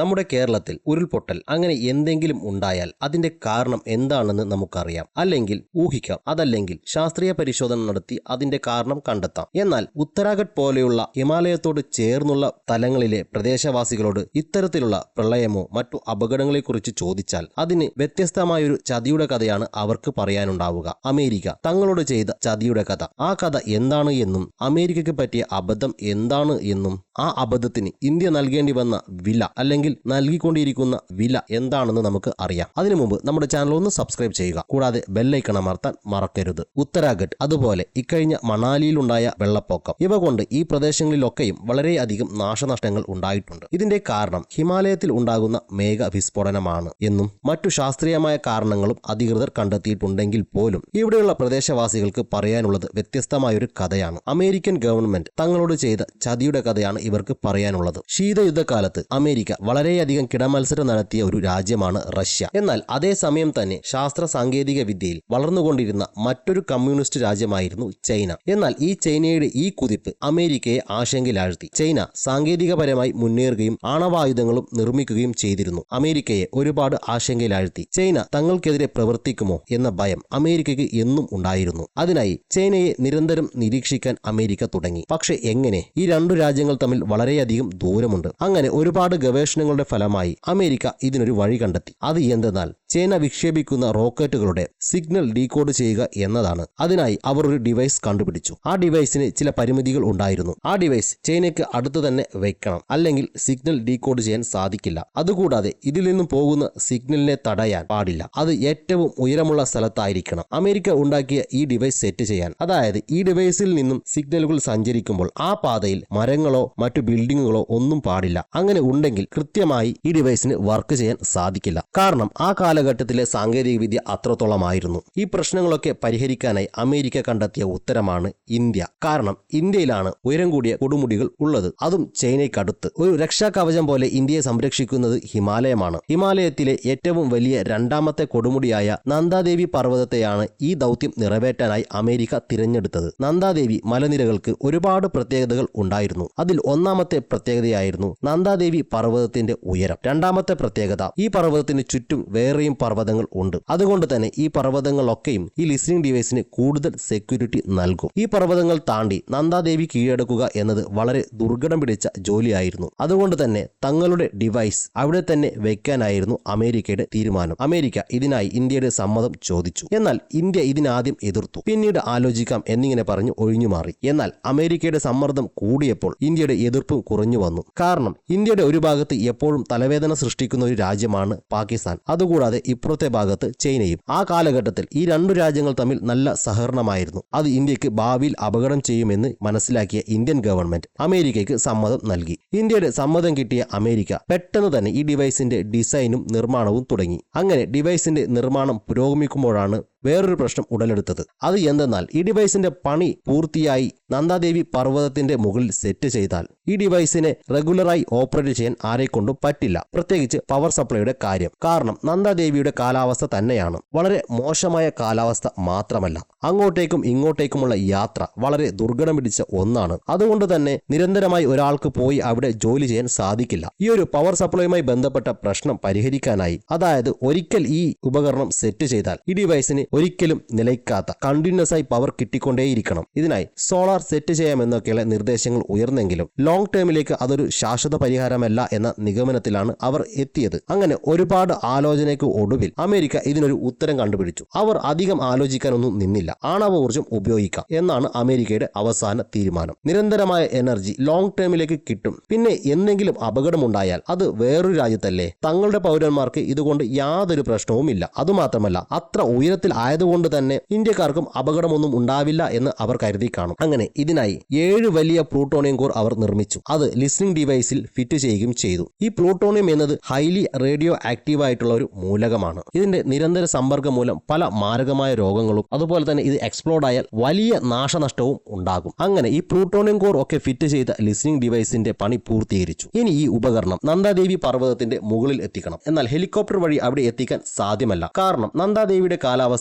നമ്മുടെ കേരളത്തിൽ ഉരുൾപൊട്ടൽ അങ്ങനെ എന്തെങ്കിലും ഉണ്ടായാൽ അതിന്റെ കാരണം എന്താണെന്ന് നമുക്കറിയാം. അല്ലെങ്കിൽ ഊഹിക്കാം. അതല്ലെങ്കിൽ ശാസ്ത്രീയ പരിശോധന നടത്തി അതിന്റെ കാരണം കണ്ടെത്താം. എന്നാൽ ഉത്തരാഖണ്ഡ് പോലെയുള്ള ഹിമാലയത്തോട് ചേർന്നുള്ള തലങ്ങളിലെ പ്രദേശവാസികളോട് ഇത്തരത്തിലുള്ള പ്രളയമോ മറ്റു അപകടങ്ങളെക്കുറിച്ച് ചോദിച്ചാൽ അതിന് വ്യത്യസ്തമായൊരു ചതിയുടെ കഥയാണ് അവർക്ക് പറയാനുണ്ടാവുക. അമേരിക്ക തങ്ങളോട് ചെയ്ത ചതിയുടെ കഥ. ആ കഥ എന്താണ് എന്നും അമേരിക്കയ്ക്ക് പറ്റിയ അബദ്ധം എന്താണ് എന്നും ആ അബദ്ധത്തിന് ഇന്ത്യ നൽകേണ്ടി വന്ന വില അല്ലെങ്കിൽ നൽകിക്കൊണ്ടിരിക്കുന്ന വില എന്താണെന്ന് നമുക്ക് അറിയാം. അതിനു മുമ്പ് നമ്മുടെ ചാനൽ ഒന്ന് സബ്സ്ക്രൈബ് ചെയ്യുക. കൂടാതെ ബെല്ലൈക്കൺ അമർത്താൻ മറക്കരുത്. ഉത്തരാഖണ്ഡ് അതുപോലെ ഇക്കഴിഞ്ഞ മണാലിയിലുണ്ടായ വെള്ളപ്പൊക്കം. ഇവ കൊണ്ട് ഈ പ്രദേശങ്ങളിലൊക്കെയും വളരെയധികം നാശനഷ്ടങ്ങൾ ഉണ്ടായിട്ടുണ്ട്. ഇതിന്റെ കാരണം ഹിമാലയത്തിൽ ഉണ്ടാകുന്ന മേഘ വിസ്ഫോടനമാണ് എന്നും മറ്റു ശാസ്ത്രീയമായ കാരണങ്ങളും അധികൃതർ കണ്ടെത്തിയിട്ടുണ്ടെങ്കിൽ പോലും ഇവിടെയുള്ള പ്രദേശവാസികൾക്ക് പറയാനുള്ളത് വ്യത്യസ്തമായൊരു കഥയാണ്. അമേരിക്കൻ ഗവൺമെന്റ് തങ്ങളോട് ചെയ്ത ചതിയുടെ കഥയാണ് ഇവർക്ക് പറയാനുള്ളത്. ശീതയുദ്ധകാലത്ത് അമേരിക്ക വളരെയധികം കിടമത്സരം നടത്തിയ ഒരു രാജ്യമാണ് റഷ്യ. എന്നാൽ അതേസമയം തന്നെ ശാസ്ത്ര സാങ്കേതിക വിദ്യയിൽ വളർന്നുകൊണ്ടിരുന്ന മറ്റൊരു കമ്മ്യൂണിസ്റ്റ് രാജ്യമായിരുന്നു ചൈന. എന്നാൽ ഈ ചൈനയുടെ ഈ കുതിപ്പ് അമേരിക്കയെ ആശങ്കയിലാഴ്ത്തി. ചൈന സാങ്കേതികപരമായി മുന്നേറുകയും ആണവായുധങ്ങളും നിർമ്മിക്കുകയും ചെയ്തിരുന്നു. അമേരിക്കയെ ഒരുപാട് ആശങ്കയിലാഴ്ത്തി. ചൈന തങ്ങൾക്കെതിരെ പ്രവർത്തിക്കുമോ എന്ന ഭയം അമേരിക്കയ്ക്ക് എന്നും ഉണ്ടായിരുന്നു. അതിനായി ചൈനയെ നിരന്തരം നിരീക്ഷിക്കാൻ അമേരിക്ക തുടങ്ങി. പക്ഷെ എങ്ങനെ? ഈ രണ്ടു രാജ്യങ്ങൾ തമ്മിൽ വളരെയധികം ദൂരമുണ്ട്. അങ്ങനെ ഒരുപാട് ഗവേഷണങ്ങളുടെ ഫലമായി അമേരിക്ക ഇതിനൊരു വഴി കണ്ടെത്തി. അത് എന്തെന്നാൽ ചൈന വിക്ഷേപിക്കുന്ന റോക്കറ്റുകളുടെ സിഗ്നൽ ഡീകോഡ് ചെയ്യുക എന്നതാണ്. അതിനായി അവർ ഒരു ഡിവൈസ് കണ്ടുപിടിച്ചു. ആ ഡിവൈസിന് ചില പരിമിതികൾ ഉണ്ടായിരുന്നു. ആ ഡിവൈസ് ചൈനയ്ക്ക് അടുത്ത് തന്നെ വെക്കണം. അല്ലെങ്കിൽ സിഗ്നൽ ഡീകോഡ് ചെയ്യാൻ സാധിക്കില്ല. അതുകൂടാതെ ഇതിൽ നിന്നും പോകുന്ന സിഗ്നലിനെ തടയാൻ പാടില്ല. അത് ഏറ്റവും ഉയരമുള്ള സ്ഥലത്തായിരിക്കണം. അമേരിക്ക ഉണ്ടാക്കിയ ഈ ഡിവൈസ് സെറ്റ് ചെയ്യാൻ. അതായത് ഈ ഡിവൈസിൽ നിന്നും സിഗ്നലുകൾ സഞ്ചരിക്കുമ്പോൾ ആ പാതയിൽ മരങ്ങളോ മറ്റു ബിൽഡിങ്ങുകളോ ഒന്നും പാടില്ല. അങ്ങനെ ഉണ്ടെങ്കിൽ കൃത്യമായി ഈ ഡിവൈസിന് വർക്ക് ചെയ്യാൻ സാധിക്കില്ല. കാരണം ആ കാലഘട്ടത്തിലെ സാങ്കേതികവിദ്യ അത്രത്തോളമായിരുന്നു. ഈ പ്രശ്നങ്ങളൊക്കെ പരിഹരിക്കാനായി അമേരിക്ക കണ്ടെത്തിയ ഉത്തരമാണ് ഇന്ത്യ. കാരണം ഇന്ത്യയിലാണ് ഉയരം കൂടിയ കൊടുമുടികൾ ഉള്ളത്. അതും ചൈനയ്ക്കടുത്ത്. ഒരു രക്ഷാ കവചം പോലെ ഇന്ത്യയെ സംരക്ഷിക്കുന്നത് ഹിമാലയമാണ്. ഹിമാലയത്തിലെ ഏറ്റവും വലിയ രണ്ടാമത്തെ കൊടുമുടിയായ നന്ദാദേവി പർവതത്തെയാണ് ഈ ദൗത്യം നിറവേറ്റാനായി അമേരിക്ക തിരഞ്ഞെടുത്തത്. നന്ദാദേവി മലനിരകൾക്ക് ഒരുപാട് പ്രത്യേകതകൾ ഉണ്ടായിരുന്നു. അതിൽ ഒന്നാമത്തെ പ്രത്യേകതയായിരുന്നു നന്ദാദേവി പർവതത്തിന്റെ ഉയരം. രണ്ടാമത്തെ പ്രത്യേകത ഈ പർവതത്തിന് ചുറ്റും വേറെയും പർവതങ്ങൾ ഉണ്ട്. അതുകൊണ്ട് തന്നെ ഈ പർവതങ്ങളൊക്കെയും ഈ ലിസണിംഗ് ഡിവൈസിന് കൂടുതൽ സെക്യൂരിറ്റി നൽകും. ഈ പർവതങ്ങൾ താണ്ടി നന്ദാദേവി കീഴടക്കുക എന്നത് വളരെ ദുർഘടം പിടിച്ച ജോലിയായിരുന്നു. അതുകൊണ്ട് തന്നെ തങ്ങളുടെ ഡിവൈസ് അവിടെ തന്നെ വെക്കാനായിരുന്നു അമേരിക്കയുടെ തീരുമാനം. അമേരിക്ക ഇതിനായി ഇന്ത്യയുടെ സമ്മതം ചോദിച്ചു. എന്നാൽ ഇന്ത്യ ഇതിനാദ്യം എതിർത്തു. പിന്നീട് ആലോചിക്കാം എന്നിങ്ങനെ പറഞ്ഞു ഒഴിഞ്ഞുമാറി. എന്നാൽ അമേരിക്കയുടെ സമ്മർദ്ദം കൂടിയപ്പോൾ ഇന്ത്യയുടെ എതിർപ്പും കുറഞ്ഞു വന്നു. കാരണം ഇന്ത്യയുടെ ഒരു ഭാഗത്ത് എപ്പോഴും തലവേദന സൃഷ്ടിക്കുന്ന ഒരു രാജ്യമാണ് പാകിസ്ഥാൻ. അതുകൂടാതെ ഇപ്പുറത്തെ ഭാഗത്ത് ചൈനയും. ആ കാലഘട്ടത്തിൽ ഈ രണ്ടു രാജ്യങ്ങൾ തമ്മിൽ നല്ല സഹകരണമായിരുന്നു. അത് ഇന്ത്യയ്ക്ക് ഭാവിയിൽ അപകടം ചെയ്യുമെന്ന് മനസ്സിലാക്കിയ ഇന്ത്യൻ ഗവൺമെന്റ് അമേരിക്കയ്ക്ക് സമ്മതം നൽകി. ഇന്ത്യയുടെ സമ്മതം കിട്ടിയ അമേരിക്ക പെട്ടെന്ന് തന്നെ ഈ ഡിവൈസിന്റെ ഡിസൈനും നിർമ്മാണവും തുടങ്ങി. അങ്ങനെ ഡിവൈസിന്റെ നിർമ്മാണം പുരോഗമിക്കുമ്പോഴാണ് വേറൊരു പ്രശ്നം ഉടലെടുത്തത്. അത് എന്തെന്നാൽ ഈ ഡിവൈസിന്റെ പണി പൂർത്തിയായി നന്ദാദേവി പർവതത്തിന്റെ മുകളിൽ സെറ്റ് ചെയ്താൽ ഈ ഡിവൈസിനെ റെഗുലറായി ഓപ്പറേറ്റ് ചെയ്യാൻ ആരെക്കൊണ്ടും പറ്റില്ല. പ്രത്യേകിച്ച് പവർ സപ്ലൈയുടെ കാര്യം. കാരണം നന്ദാദേവിയുടെ കാലാവസ്ഥ തന്നെയാണ്. വളരെ മോശമായ കാലാവസ്ഥ മാത്രമല്ല. അങ്ങോട്ടേക്കും ഇങ്ങോട്ടേക്കുമുള്ള യാത്ര വളരെ ദുർഘടം പിടിച്ച ഒന്നാണ്. അതുകൊണ്ട് തന്നെ നിരന്തരമായി ഒരാൾക്ക് പോയി അവിടെ ജോലി ചെയ്യാൻ സാധിക്കില്ല. ഈ ഒരു പവർ സപ്ലൈയുമായി ബന്ധപ്പെട്ട പ്രശ്നം പരിഹരിക്കാനായി. അതായത് ഒരിക്കൽ ഈ ഉപകരണം സെറ്റ് ചെയ്താൽ ഈ ഡിവൈസിന് ഒരിക്കലും നിലയ്ക്കാത്ത കണ്ടിന്യൂസ് ആയി പവർ കിട്ടിക്കൊണ്ടേയിരിക്കണം. ഇതിനായി സോളാർ സെറ്റ് ചെയ്യാമെന്നൊക്കെയുള്ള നിർദ്ദേശങ്ങൾ ഉയർന്നെങ്കിലും ലോങ് ടേമിലേക്ക് അതൊരു ശാശ്വത പരിഹാരമല്ല എന്ന നിഗമനത്തിലാണ് അവർ എത്തിയത്. അങ്ങനെ ഒരുപാട് ആലോചനയ്ക്ക് ഒടുവിൽ അമേരിക്ക ഇതിനൊരു ഉത്തരം കണ്ടുപിടിച്ചു. അവർ അധികം ആലോചിക്കാനൊന്നും നിന്നില്ല. ആണവ ഊർജം ഉപയോഗിക്കാം എന്നാണ് അമേരിക്കയുടെ അവസാന തീരുമാനം. നിരന്തരമായ എനർജി ലോങ് ടേമിലേക്ക് കിട്ടും. പിന്നെ എന്തെങ്കിലും അപകടമുണ്ടായാൽ അത് വേറൊരു രാജ്യത്തല്ലേ? തങ്ങളുടെ പൗരന്മാർക്ക് ഇതുകൊണ്ട് യാതൊരു പ്രശ്നവുമില്ല. അതുമാത്രമല്ല അത്ര ഉയരത്തിൽ ആയതുകൊണ്ട് തന്നെ ഇന്ത്യക്കാർക്കും അപകടമൊന്നും ഉണ്ടാവില്ല എന്ന് അവർ കരുതി കാണും. അങ്ങനെ ഇതിനായി ഏഴ് വലിയ പ്ലൂട്ടോണിയം കോർ അവർ നിർമ്മിച്ചു. അത് ലിസ്ണിംഗ് ഡിവൈസിൽ ഫിറ്റ് ചെയ്യുകയും ചെയ്തു. ഈ പ്ലൂട്ടോണിയം എന്നത് ഹൈലി റേഡിയോ ആക്റ്റീവ് ആയിട്ടുള്ള ഒരു മൂലകമാണ്. ഇതിന്റെ നിരന്തര സമ്പർക്കം മൂലം പല മാരകമായ രോഗങ്ങളും അതുപോലെ തന്നെ ഇത് എക്സ്പ്ലോഡ് ആയാൽ വലിയ നാശനഷ്ടവും ഉണ്ടാകും. അങ്ങനെ ഈ പ്ലൂട്ടോണിയം കോർ ഒക്കെ ഫിറ്റ് ചെയ്ത ലിസ്ണിംഗ് ഡിവൈസിന്റെ പണി പൂർത്തീകരിച്ചു. ഇനി ഈ ഉപകരണം നന്ദാദേവി പർവതത്തിന്റെ മുകളിൽ എത്തിക്കണം. എന്നാൽ ഹെലികോപ്റ്റർ വഴി അവിടെ എത്തിക്കാൻ സാധ്യമല്ല. കാരണം നന്ദാദേവിയുടെ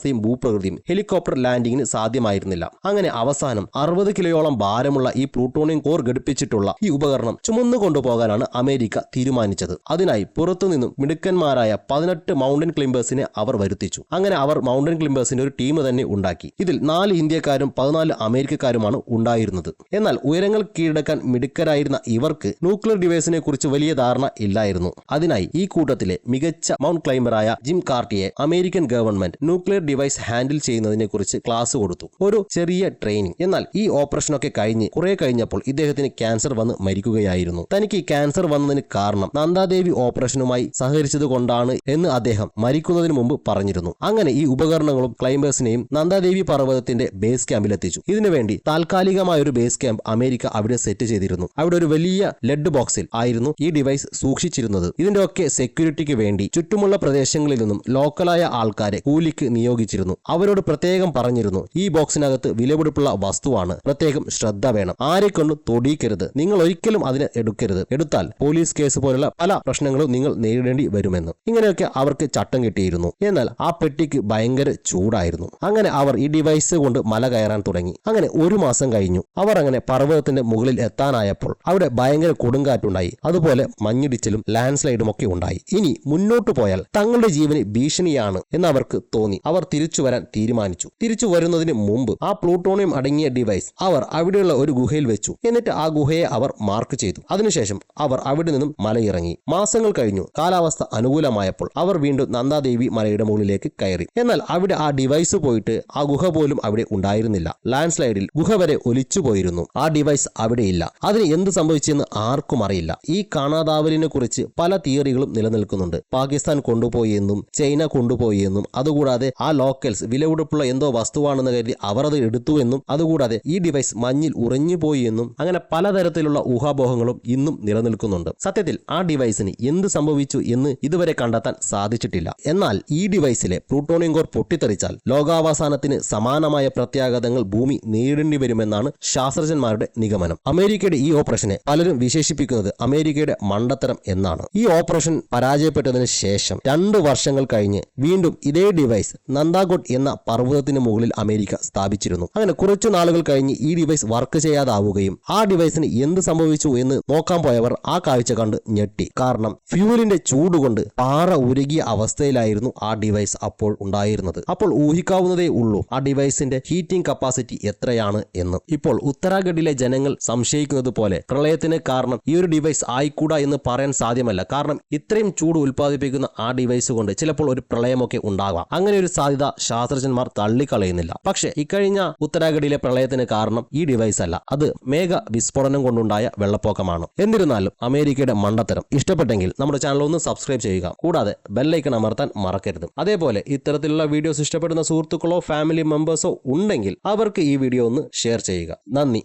കാലാവസ്ഥയും ഭൂപ്രകൃതിയും ഹെലികോപ്റ്റർ ലാൻഡിങ്ങിന് സാധ്യമായിരുന്നില്ല. അങ്ങനെ അവസാനം അറുപത് കിലോയോളം ഭാരമുള്ള ഈ പ്ലൂട്ടോണിയം കോർ ഘടിപ്പിച്ചിട്ടുള്ള ഈ ഉപകരണം ചുമന്നു കൊണ്ടുപോകാനാണ് അമേരിക്ക തീരുമാനിച്ചത്. അതിനായി പുറത്തുനിന്നും മിടുക്കന്മാരായ പതിനെട്ട് മൗണ്ടൻ ക്ലിംബേഴ്സിനെ അവർ വരുത്തിച്ചു. അങ്ങനെ അവർ മൗണ്ടൻ ക്ലിംബേഴ്സിന്റെ ഒരു ടീം തന്നെ ഉണ്ടാക്കി. ഇതിൽ നാല് ഇന്ത്യക്കാരും പതിനാല് അമേരിക്കക്കാരുമാണ് ഉണ്ടായിരുന്നത്. എന്നാൽ ഉയരങ്ങൾ കീഴടക്കാൻ മിടുക്കരായിരുന്ന ഇവർക്ക് ന്യൂക്ലിയർ ഡിവൈസിനെ കുറിച്ച് വലിയ ധാരണ ഇല്ലായിരുന്നു. അതിനായി ഈ കൂട്ടത്തിലെ മികച്ച മൗണ്ട് ക്ലൈംബറായ gym കാർട്ടിയെ American government nuclear device handle ചെയ്യുന്നതിനെ കുറിച്ച് ക്ലാസ് കൊടുത്തു. ഒരു ചെറിയ ട്രെയിനിങ് എന്നാൽ ഈ ഓപ്പറേഷനൊക്കെ കഴിഞ്ഞ് കുറെ കഴിഞ്ഞപ്പോൾ ഇദ്ദേഹത്തിന് ക്യാൻസർ വന്ന് മരിക്കുകയായിരുന്നു. തനിക്ക് ക്യാൻസർ വന്നതിന് കാരണം നന്ദാദേവി ഓപ്പറേഷനുമായി സഹകരിച്ചത് കൊണ്ടാണ് എന്ന് അദ്ദേഹം മരിക്കുന്നതിന് മുമ്പ് പറഞ്ഞിരുന്നു. അങ്ങനെ ഈ ഉപകരണങ്ങളും ക്ലൈംബേഴ്സിനെയും നന്ദാദേവി പർവതത്തിന്റെ ബേസ് ക്യാമ്പിൽ എത്തിച്ചു. ഇതിനുവേണ്ടി താൽക്കാലികമായ ഒരു ബേസ് ക്യാമ്പ് അമേരിക്ക അവിടെ സെറ്റ് ചെയ്തിരുന്നു. അവിടെ ഒരു വലിയ ലെഡ് ബോക്സിൽ ആയിരുന്നു ഈ ഡിവൈസ് സൂക്ഷിച്ചിരുന്നത്. ഇതിന്റെ ഒക്കെ സെക്യൂരിറ്റിക്ക് വേണ്ടി ചുറ്റുമുള്ള പ്രദേശങ്ങളിൽ നിന്നും ലോക്കലായ ആൾക്കാരെ കൂലിക്ക് നിയോഗിച്ചിരുന്നു അവരോട് പ്രത്യേകം പറഞ്ഞിരുന്നു ഈ ബോക്സിനകത്ത് വിലപിടിപ്പുള്ള വസ്തുവാണ്. പ്രത്യേകം ശ്രദ്ധ വേണം. ആരെ കൊണ്ടും തൊടിയിക്കരുത്. നിങ്ങൾ ഒരിക്കലും അതിനെ എടുക്കരുത്. എടുത്താൽ പോലീസ് കേസ് പോലുള്ള പല പ്രശ്നങ്ങളും നിങ്ങൾ നേരിടേണ്ടി വരുമെന്ന്. ഇങ്ങനെയൊക്കെ അവർക്ക് ചട്ടം കിട്ടിയിരുന്നു. എന്നാൽ ആ പെട്ടിക്ക് ഭയങ്കര ചൂടായിരുന്നു. അങ്ങനെ അവർ ഈ ഡിവൈസ് കൊണ്ട് മല കയറാൻ തുടങ്ങി. അങ്ങനെ ഒരു മാസം കഴിഞ്ഞു. അവർ അങ്ങനെ പർവതത്തിന്റെ മുകളിൽ എത്താനായപ്പോൾ അവിടെ ഭയങ്കര കൊടുങ്കാറ്റുണ്ടായി. അതുപോലെ മഞ്ഞിടിച്ചിലും ലാൻഡ് സ്ലൈഡും ഒക്കെ ഉണ്ടായി. ഇനി മുന്നോട്ട് പോയാൽ തങ്ങളുടെ ജീവന് ഭീഷണിയാണ് എന്ന് അവർക്ക് തോന്നി. അവർ തിരിച്ചു വരാൻ തീരുമാനിച്ചു. തിരിച്ചു വരുന്നതിന് മുമ്പ് ആ പ്ലൂട്ടോണിയം അടങ്ങിയ ഡിവൈസ് അവർ അവിടെയുള്ള ഒരു ഗുഹയിൽ വെച്ചു. എന്നിട്ട് ആ ഗുഹയെ അവർ മാർക്ക് ചെയ്തു. അതിനുശേഷം അവർ അവിടെ നിന്നും മലയിറങ്ങി. മാസങ്ങൾ കഴിഞ്ഞു. കാലാവസ്ഥ അനുകൂലമായപ്പോൾ അവർ വീണ്ടും നന്ദാദേവി മലയുടെ മുകളിലേക്ക് കയറി. എന്നാൽ അവിടെ ആ ഡിവൈസ് പോയിട്ട് ആ ഗുഹ പോലും അവിടെ ഉണ്ടായിരുന്നില്ല. ലാൻഡ് സ്ലൈഡിൽ ഗുഹ വരെ ഒലിച്ചു പോയിരുന്നു. ആ ഡിവൈസ് അവിടെയില്ല അതിന് എന്ത് സംഭവിച്ചെന്ന് ആർക്കും അറിയില്ല. ഈ കാണാതാവലിനെ കുറിച്ച് പല തിയറികളും നിലനിൽക്കുന്നുണ്ട്. പാകിസ്ഥാൻ കൊണ്ടുപോയി എന്നും ചൈന കൊണ്ടുപോയി എന്നും. അതുകൂടാതെ ആ ലോക്കൽസ് വിലപിടിപ്പുള്ള എന്തോ വസ്തുവാണെന്ന് കരുതി അവർ അത് എടുത്തു എന്നും അതുകൂടാതെ ഈ ഡിവൈസ് മഞ്ഞിൽ ഉറഞ്ഞു പോയി എന്നും അങ്ങനെ പലതരത്തിലുള്ള ഊഹാപോഹങ്ങളും ഇന്നും നിലനിൽക്കുന്നുണ്ട്. സത്യത്തിൽ ആ ഡിവൈസിന് എന്ത് സംഭവിച്ചു എന്ന് ഇതുവരെ കണ്ടെത്താൻ സാധിച്ചിട്ടില്ല. എന്നാൽ ഈ ഡിവൈസിലെ പ്ലൂട്ടോണിയം കോർ പൊട്ടിത്തെറിച്ചാൽ ലോകാവസാനത്തിന് സമാനമായ പ്രത്യാഘാതങ്ങൾ ഭൂമി നേരിടേണ്ടി വരുമെന്നാണ് ശാസ്ത്രജ്ഞന്മാരുടെ നിഗമനം. അമേരിക്കയുടെ ഈ ഓപ്പറേഷനെ പലരും വിശേഷിപ്പിക്കുന്നത് അമേരിക്കയുടെ മണ്ടത്തരം എന്നാണ്. ഈ ഓപ്പറേഷൻ പരാജയപ്പെട്ടതിന് ശേഷം രണ്ട് വർഷങ്ങൾ കഴിഞ്ഞ് വീണ്ടും ഇതേ ഡിവൈസ് നന്ദാഗോഡ് എന്ന പർവതത്തിന് മുകളിൽ അമേരിക്ക സ്ഥാപിച്ചിരുന്നു. അങ്ങനെ കുറച്ചു നാളുകൾ കഴിഞ്ഞ് ഈ ഡിവൈസ് വർക്ക് ചെയ്യാതാവുകയും ആ ഡിവൈസിന് എന്ത് സംഭവിച്ചു എന്ന് നോക്കാൻ പോയവർ ആ കാഴ്ച കണ്ട് ഞെട്ടി. കാരണം ഫ്യൂവലിന്റെ ചൂടുകൊണ്ട് പാറ ഉരുകിയ അവസ്ഥയിലായിരുന്നു ആ ഡിവൈസ് അപ്പോൾ ഉണ്ടായിരുന്നത്. അപ്പോൾ ഊഹിക്കാവുന്നതേ ഉള്ളൂ ആ ഡിവൈസിന്റെ ഹീറ്റിംഗ് കപ്പാസിറ്റി എത്രയാണ് എന്ന്. ഇപ്പോൾ ഉത്തരാഖണ്ഡിലെ ജനങ്ങൾ സംശയിക്കുന്നത് പോലെ പ്രളയത്തിന് കാരണം ഈ ഒരു ഡിവൈസ് ആയിക്കൂടാ എന്ന് പറയാൻ സാധ്യമല്ല. കാരണം ഇത്രയും ചൂട് ഉൽപ്പാദിപ്പിക്കുന്ന ആ ഡിവൈസ് കൊണ്ട് ചിലപ്പോൾ ഒരു പ്രളയമൊക്കെ ഉണ്ടാകാം അങ്ങനെ ഒരു സാധ്യത ശാസ്ത്രജ്ഞന്മാർ തള്ളിക്കളയുന്നില്ല. പക്ഷേ ഇക്കഴിഞ്ഞ ഉത്തരാഖണ്ഡിലെ പ്രളയത്തിന് കാരണം ഈ ഡിവൈസ് അല്ല. അത് മേഘ വിസ്ഫോടനം കൊണ്ടുണ്ടായ വെള്ളപ്പൊക്കമാണ്. എന്നിരുന്നാലും അമേരിക്കയുടെ മണ്ടത്തരം. ഇഷ്ടപ്പെട്ടെങ്കിൽ നമ്മുടെ ചാനൽ ഒന്ന് സബ്സ്ക്രൈബ് ചെയ്യുക. കൂടാതെ ബെല്ലൈക്കൺ അമർത്താൻ മറക്കരുത്. അതേപോലെ ഇത്തരത്തിലുള്ള വീഡിയോസ് ഇഷ്ടപ്പെടുന്ന സുഹൃത്തുക്കളോ ഫാമിലി മെമ്പേഴ്സോ ഉണ്ടെങ്കിൽ അവർക്ക് ഈ വീഡിയോ ഒന്ന് ഷെയർ ചെയ്യുക. നന്ദി.